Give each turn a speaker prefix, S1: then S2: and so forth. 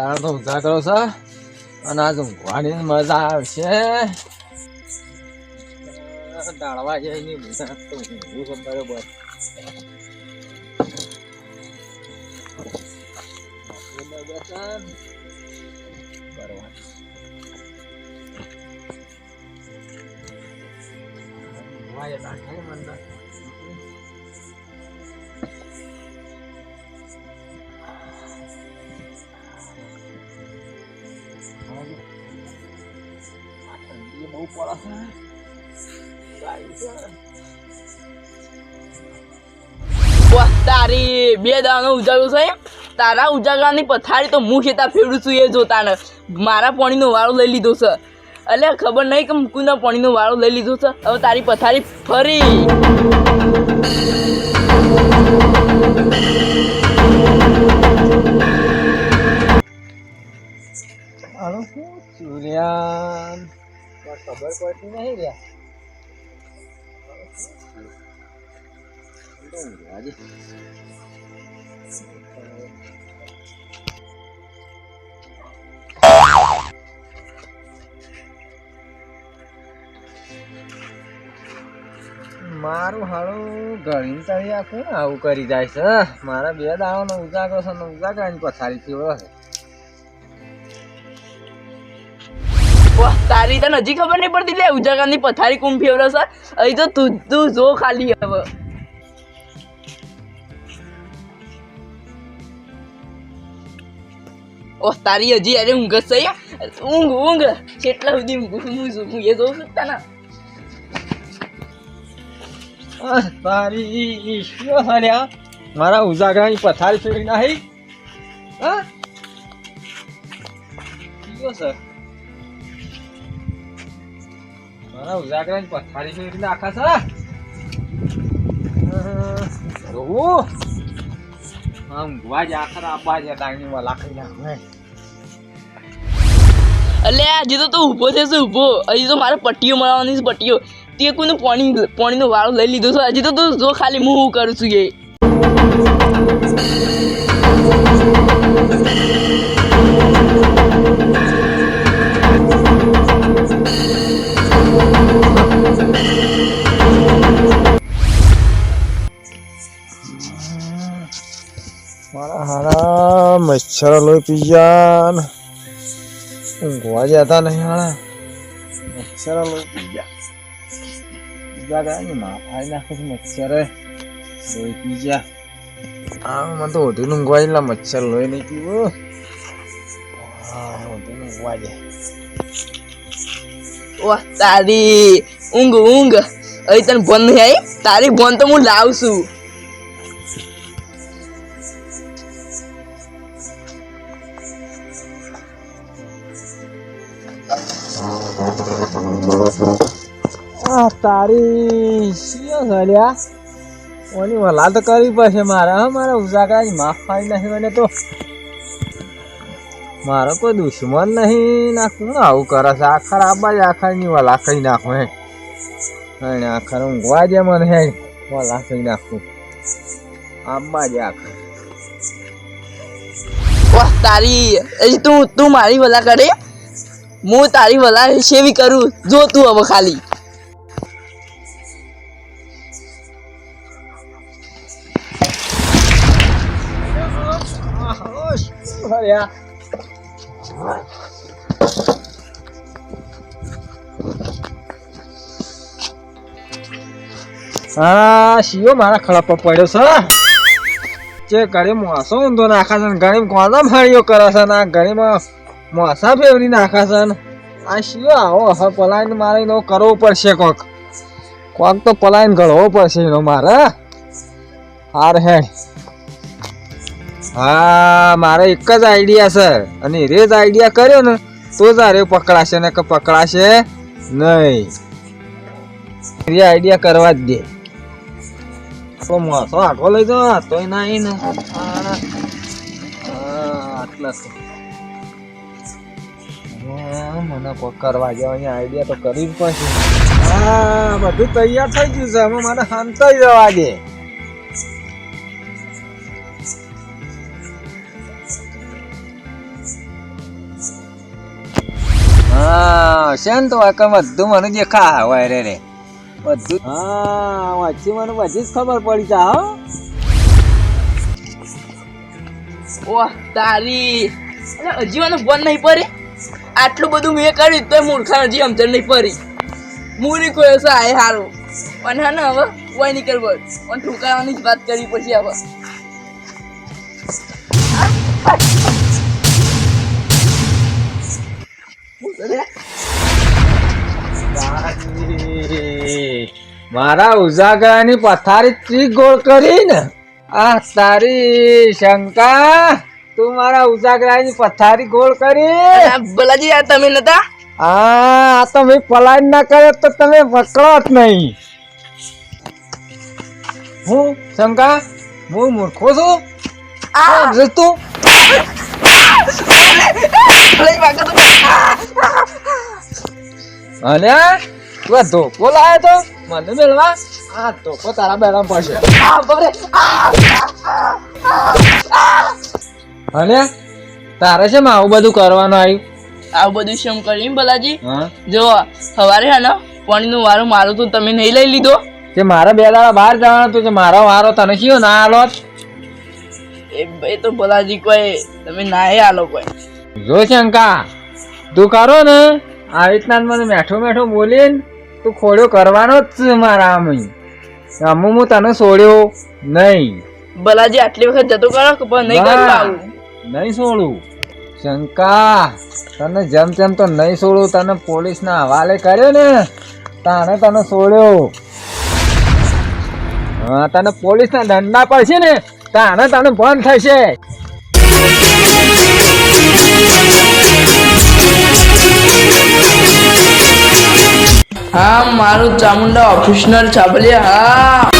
S1: દાડો તો ઉજાગરો છે. અને આજ ઊંઘવાની મજા આવશે. દાળવા જાય નહીં બરોબર.
S2: તારી બે દાવાનો ઉજાગરો છે? તારા ઉજાગરાની પથારી તો હું ખેતા ફેરું છું એ જોતા ને મારા પાણીનો વાળો લઈ લીધો છે. એટલે ખબર નહીં કે મુકુના પાણીનો વાળો લઈ લીધો છે? હવે તારી પથારી ફરી.
S1: આનું શું ખબર પડતી નહીં રહ્યા મારું હાળું ગળીને તળી આ કોણ આવું કરી જાય છે. મારા બે દાવાનો ઉજાગરો છે ઉજાગરાની પથારી થયો છે.
S2: તારી તને હજી ખબર નહીં પડતી? લે, ઉજાગરાની પથારી કુમ ફેવરે સર અહીં તો તું તું જો ખાલી હવે. ઓહ, તારી હજી અરે ઊંઘ જ ઊંઘ ઊંઘ. કેટલા સુધી ઊંઘું છું? હું એ જોઉં છું તને.
S1: તારી શું હર્યા મારા ઉજાગરાની પથારી છોડી નાખી? હા? સર મારા ઉજાગરાની પથારી છે જોવું આમ ગુવા જ આખર આપવા જ ટાઈમ લાખી નાખું
S2: અલ્યા હજી તો તું ઊભો છે શું ઊભો? હજી તો મારે પટ્ટીઓ મળવાની છે પટ્ટીઓ. તે કોઈનું પાણી પાણીનો વાળો લઈ લીધો છે હજી તો તું જો ખાલી હું હું કરું છું એ.
S1: હારા મચ્છર લોહી પી ગયા ને. ઊંઘવા જતા નહીં હારા મચ્છર લોહી પી ગયા બીજા ગયા ને માથા નાખે છે મચ્છરે લોહી પી ગયા આ મને તો ઓઢીને ઊંઘવા એટલે મચ્છર લોહી નહીં પીવું. હા ઓઢીને ઊંઘવા જાય
S2: વાહ તારી ઊંઘ ઊંઘ. અહીં તને ભોન નહીં આવી? તારી ભોન તો હું લાવું છું.
S1: તારી શિયો સળ્યા ઓની વલા તો કરવી પડશે મારે, હા, મારા ઉજાગરાની માફ પાડી નાખી મને તો. મારો કોઈ દુશ્મન નહીં, ના, કોણ આવું કરે છે? આખર આબા જ આખરની વલા કરી નાખું હે. આખર ઊંઘવા જે મને હે. વલા કઈ નાખું. આબા જ આખર.
S2: તારી તું તું મારી ભલા કરે? હું તારી ભલા સેવી કરું? જો તું હવે ખાલી.
S1: હા, શિયો, મારા ખડા પર પડ્યો છે. જે ઘરે મોસો ઊંધો નાખે છે ઘરે ગોદા માળીઓ કરે છે ને ઘરેમાં મોસા ફેવરી નાખા છે આ શિયો આવો, હવે પલાયન મારે એનો કરવો પડશે કોક. કોક તો પલાયન ગળવો પડશે એનો મારે. હાર હે હા, મારે એક જ આઈડિયા છે. અને રે જ આઈડિયા કર્યો ને, તો જ આ પકડાશે ને કે પકડાશે નહીં. આઈડિયા કરવા જ દે. તો મોસો આખો લઈ જાઓ તોય ના ઈ ને. આટલા મને કોક કરવા જાવ અહીંયા આઈડિયા તો કરી જ પછી. હા, બધું તૈયાર થઈ ગયું છે. હવે મારે શાંતાઈ જવા દે. હા શેન ને તો આકર બધું મને દેખા હોય રે રે. બધું હા, વાંચી મને બધી જ ખબર પડી જા, હો.
S2: ઓહ, તારી. અરે હજી મને ફોન નહીં પડી. આટલું બધું મેં કર્યું તો મૂર્ખા હજી અમતર નહીં પડી. મૂરી કોઈ હશે આય હારું. પણ હા ને હવે, કોઈ નહીં કરવો પણ ઠુકાવાની જ વાત કરવી પછી હવે.
S1: મારા ઉજાગરાની પથારી ચીક ગોળ કરી ને આ તારી શંકા તું મારા ઉજાગરાની પથારી ગોળ કરી.
S2: બોલાજી આ તમે નતા?
S1: આ તો મેં પલાયન ના કરે તો તમે પકડો જ નહીં. હું શંકા હું મૂર્ખો છું?
S2: આ!
S1: તું
S2: લઈ વાગો તો.
S1: અને તું આ ધોકો લાયો તો મને મેળવા. આ ધોકો તારા બેડા પડશે. અને તારે છે આવું બધું કરવાનું આવ્યું
S2: આવું બધું શેમ કર્યું બલાજી. જો સવારે હે ને પાણીનું વારું મારું તું તમે નહીં લઈ લીધો.
S1: કે મારા બે દાડા બહાર જવાનું હતું કે મારો વારો તને કયો ના આલો
S2: એ ભાઈ તો બલાજી કોઈ તમે ના આલો કોઈ.
S1: જો શંકા તું કરો ને. આવી રીતના મને મેઠો મેઠો બોલીને તું ખોડ્યો કરવાનો જ છે મારા આમ હું તને છોડ્યો નહીં.
S2: બલાજી આટલી વખત જતો કરો પણ નહીં આવું?
S1: નહીં છોડું શંકા તને જેમ તેમ તો નહીં છોડું તને પોલીસના હવાલે કર્યો ને તાણે તને છોડ્યો હા તને પોલીસના દંડા પડશે ને તાણે તને બંધ થશે.
S2: હા મારું ચામુંડા ઓફિસનર છાબલિયા હા.